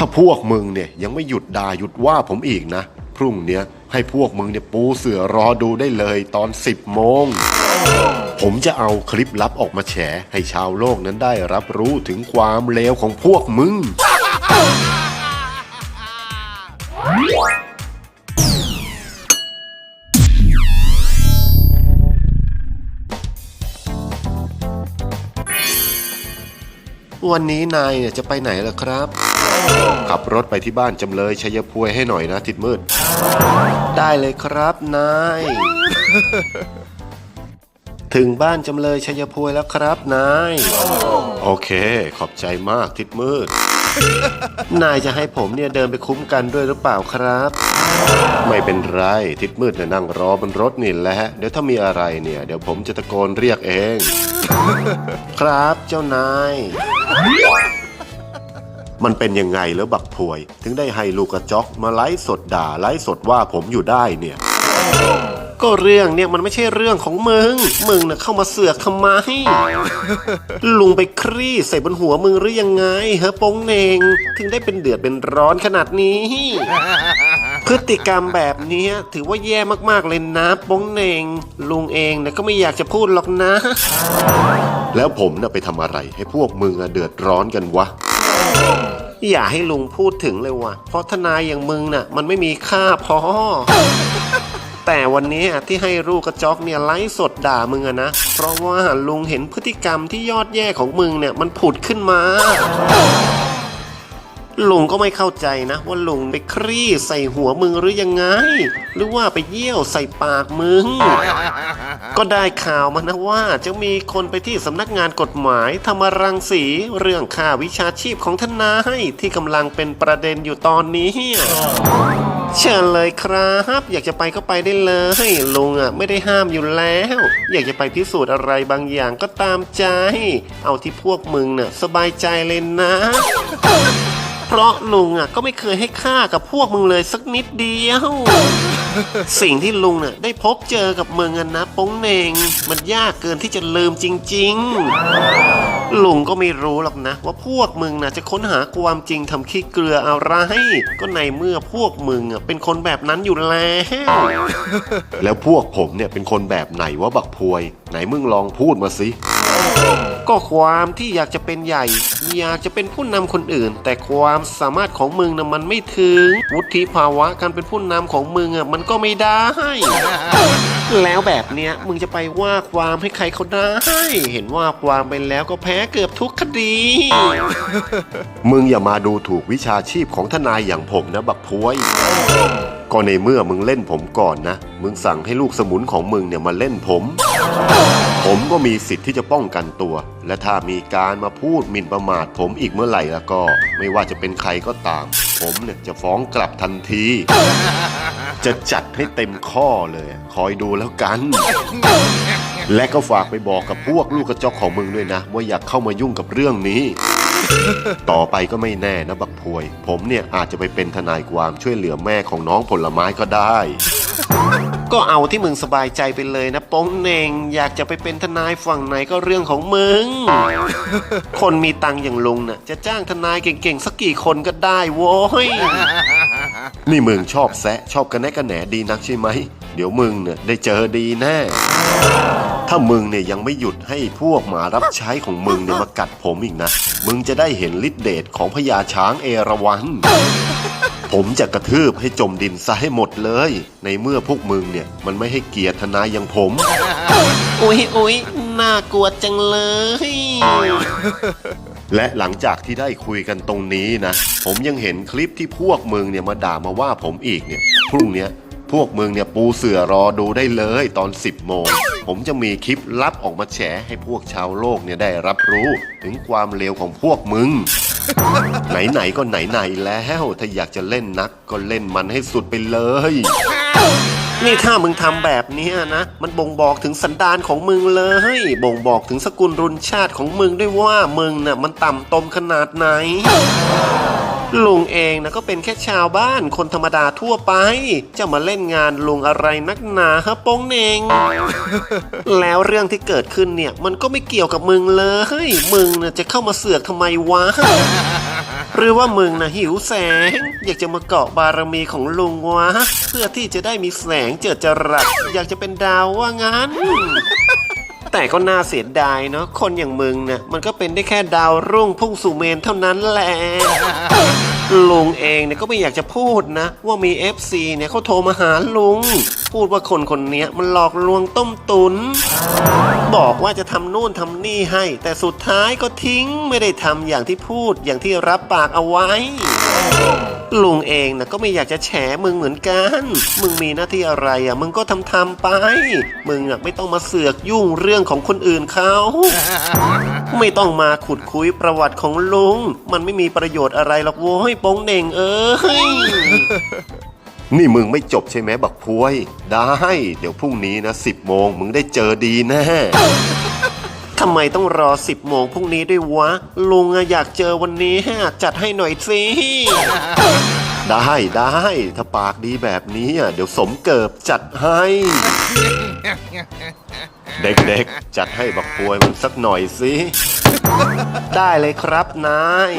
ถ้าพวกมึงเนี่ยยังไม่หยุดด่าหยุดว่าผมอีกนะ พรุ่งเนี้ยให้พวกมึงเนี่ยปูเสือรอดูได้เลยตอน 10โมง ผมจะเอาคลิปลับออกมาแฉ ให้ชาวโลกนั้นได้รับรู้ถึงความเลวของพวกมึง วันนี้นายเนี่ยจะไปไหนล่ะครับ ขับรถไปที่บ้านจำเลยชัยพวยให้หน่อยนะทิดมืด ได้เลยครับนาย ถึงบ้านจำเลยชัยพวยแล้วครับนาย โอเค ขอบใจมากทิดมืด นายจะให้ผมเนี่ยเดินไปคุ้มกันด้วยหรือเปล่าครับ ไม่เป็นไร ทิดมืดเนี่ยนั่งรอบนรถนี่แหละ เดี๋ยวถ้ามีอะไรเนี่ย เดี๋ยวผมจะตะโกนเรียกเอง ครับเจ้านาย มันเป็นยังไงแล้วบักพวย ถึงได้ให้ลูกกระจอกมาไลฟ์สดด่าไลฟ์สดว่าผมอยู่ได้เนี่ย ก็เรื่องเนี่ยมันไม่ใช่เรื่องของมึง มึงน่ะเข้ามาเสือกทำไม ลุงไปครี่ใส่บนหัวมึงหรือยังไงเฮ้ปงเนงถึงได้เป็นเดือดเป็นร้อนขนาดนี้ พฤติกรรมแบบนี้ถือว่าแย่มากๆเลยนะปงเนงลุงเองนะก็ไม่อยากจะพูดหรอกนะ แล้วผมน่ะไปทำอะไรให้พวกมึงอะเดือดร้อนกันวะ อย่าให้ลุงพูดถึงเลยว่ะ เพราะทนายอย่างมึงน่ะ มันไม่มีค่าพอ แต่วันนี้ที่ให้ลูกกระจอกเนี่ยไลฟ์สดด่ามึงอะนะ เพราะว่าลุงเห็นพฤติกรรมที่ยอดแย่ของมึงเนี่ยมันผุดขึ้นมา ลุงก็ไม่เข้าใจนะว่าลุงไปครี่ใส่หัวมึงหรือยังไง หรือว่าไปเยี่ยวใส่ปากมึง ก็ได้ข่าวมานะว่าจะมีคนไปที่สำนักงานกฎหมายธรรมรังสีเรื่องค่าวิชาชีพของทนายที่กำลังเป็นประเด็นอยู่ตอนนี้เชิญเลยครับ อยากจะไปก็ไปได้เลยลุงอะไม่ได้ห้ามอยู่แล้ว อยากจะไปพิสูจน์อะไรบางอย่างก็ตามใจ เอาที่พวกมึงน่ะสบายใจเลยนะ เพราะลุงอะก็ไม่เคยให้ค่ากับพวกมึงเลยสักนิดเดียว สิ่งที่ลุงน่ะได้พบเจอกับมึงอะนนะป้งเหน่งมันยากเกินที่จะลืมจริง ๆ ลุงก็ไม่รู้หรอกนะ ว่าพวกมึงน่ะจะค้นหาความจริงทำขี้เกลืออะไรก็ในเมื่อพวกมึงอะเป็นคนแบบนั้นอยู่แล้ว แล้วพวกผมเนี่ยเป็นคนแบบไหนวะบักพวย ไหนมึงลองพูดมาสิ ก็ความที่อยากจะเป็นใหญ่ อยากจะเป็นผู้นำคนอื่น แต่ความสามารถของมึงนะมันไม่ถึง วุฒิภาวะการเป็นผู้นำของมึงอะมันก็ไม่ได้ แล้วแบบเนี้ยมึงจะไปว่าความให้ใครเขาได้ เห็นว่าความไปแล้วก็แพ้เกือบทุกคดี มึงอย่ามาดูถูกวิชาชีพของทนายอย่างผมนะบักพวย ก็ในเมื่อมึงเล่นผมก่อนนะ มึงสั่งให้ลูกสมุนของมึงเนี่ยมาเล่นผม ผมก็มีสิทธิ์ที่จะป้องกันตัว และถ้ามีการมาพูดหมิ่นประมาทผมอีกเมื่อไหร่แล้วก็ ไม่ว่าจะเป็นใครก็ตาม ผมเนี่ยจะฟ้องกลับทันที จะจัดให้เต็มข้อเลย คอยดูแล้วกัน และก็ฝากไปบอกกับพวกลูกกระจอกของมึงด้วยนะ ว่าอยากเข้ามายุ่งกับเรื่องนี้ ต่อไปก็ไม่แน่นะบักพวย ผมเนี่ยอาจจะไปเป็นทนายความช่วยเหลือแม่ของน้องผลไม้ก็ได้ ก็เอาที่มึงสบายใจไปเลยนะโป้งเหน่งอยากจะไปเป็นทนายฝั่งไหนก็เรื่องของมึง คนมีตังค์อย่างลุงน่ะจะจ้างทนายเก่งๆสักกี่คนก็ได้โว้ย นี่มึงชอบแซะชอบกันแน่กันแหนดีนักใช่ไหม เดี๋ยวมึงเนี่ยได้เจอดีแน่ ถ้ามึงเนี่ยยังไม่หยุดให้พวกหมารับใช้ของมึงเนี่ยมากัดผมอีกนะ มึงจะได้เห็นฤทธิเดชของพญาช้างเอราวัณผมจะกระทืบให้จมดินซะให้หมดเลย ในเมื่อพวกมึงเนี่ยมันไม่ให้เกียรติทนายอย่างผม อุ๊ยอุ๊ยน่ากลัวจังเลย และหลังจากที่ได้คุยกันตรงนี้นะ ผมยังเห็นคลิปที่พวกมึงเนี่ยมาด่ามาว่าผมอีกเนี่ย พรุ่งเนี้ย พวกมึงเนี่ยปูเสือรอดูได้เลยตอน 10 โมง ผมจะมีคลิปลับออกมาแฉให้พวกชาวโลกเนี่ยได้รับรู้ถึงความเลวของพวกมึง ไหนๆก็ไหนๆแล้ว ถ้าอยากจะเล่นนักก็เล่นมันให้สุดไปเลย นี่ถ้ามึงทำแบบเนี้ยนะ มันบ่งบอกถึงสันดานของมึงเลย บ่งบอกถึงสกุลรุนชาติของมึงด้วยว่ามึงน่ะมันต่ำตมขนาดไหน ลุงเองนะก็เป็นแค่ชาวบ้านคนธรรมดาทั่วไป จะมาเล่นงานลุงอะไรนักหนาฮะโป้งเนงแล้วเรื่องที่เกิดขึ้นเนี่ย มันก็ไม่เกี่ยวกับมึงเลยมึงน่ะจะเข้ามาเสือกทำไมวะหรือว่ามึงนะหิวแสง อยากจะมาเกาะบารมีของลุงวะ เพื่อที่จะได้มีแสงเจิดจรัสอยากจะเป็นดาวว่างั้น แต่ก็น่าเสียดายเนาะคนอย่างมึงเนี่ยมันก็เป็นได้แค่ดาวรุ่งพุ่งสู่เมนเท่านั้นแหละ ลุงเองเนี่ยก็ไม่อยากจะพูดนะ ว่ามี FC เนี่ยเขาโทรมาหาลุง พูดว่าคนคนเนี้ยมันหลอกลวงต้มตุน บอกว่าจะทำนู่นทำนี่ให้ แต่สุดท้ายก็ทิ้งไม่ได้ทำอย่างที่พูดอย่างที่รับปากเอาไว้ ลุงเองนะก็ไม่อยากจะแฉมึงเหมือนกัน มึงมีหน้าที่อะไรอะ มึงก็ทำทำไป มึงอะไม่ต้องมาเสือกยุ่งเรื่องของคนอื่นเขาไม่ต้องมาขุดคุยประวัติของลุง มันไม่มีประโยชน์อะไรหรอกโว้ยโป้งเน่งเอ้ยนี่มึงไม่จบใช่ไหมบักพวย ได้ เดี๋ยวพรุ่งนี้นะสิบโมงมึงได้เจอดีแน่ำไมต้องรอสิบโมงพรุ่งนี้ด้วยวะ ลุงอะอยากเจอวันนี้ฮะจัดให้หน่อยสิ ได้ได้ ถ้าปากดีแบบนี้อะเดี๋ยวสมเกิบจัดให้ เด็กๆ จัดให้บักพวยมันสักหน่อยสิ ได้เลยครับนาย